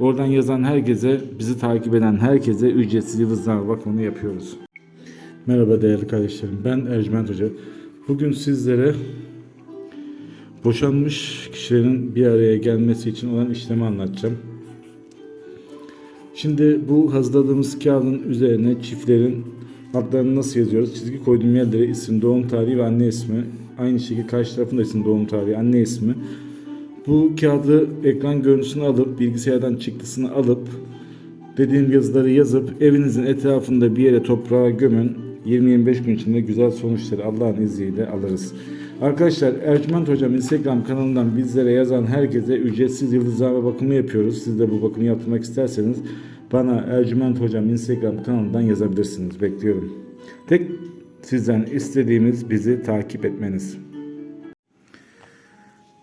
Oradan yazan herkese, bizi takip eden herkese ücretsiz yıldızname bakımını yapıyoruz. Merhaba değerli kardeşlerim, ben Ercüment Hoca. Bugün sizlere boşanmış kişilerin bir araya gelmesi için olan işlemi anlatacağım. Şimdi bu hazırladığımız kağıdın üzerine çiftlerin adlarını nasıl yazıyoruz? Çizgi koyduğum yerlere isim, doğum tarihi ve anne ismi. Aynı şekilde karşı tarafında isim, doğum tarihi, anne ismi. Bu kağıdı ekran görüntüsünü alıp, bilgisayardan çıktısını alıp, dediğim yazıları yazıp evinizin etrafında bir yere toprağa gömün. 20-25 gün içinde güzel sonuçları Allah'ın izniyle alırız. Arkadaşlar Ercüment Hocam Instagram kanalından bizlere yazan herkese ücretsiz yıldızlama bakımı yapıyoruz. Siz de bu bakımı yaptırmak isterseniz bana Ercüment Hocam Instagram kanalından yazabilirsiniz. Bekliyorum. Tek sizden istediğimiz bizi takip etmeniz.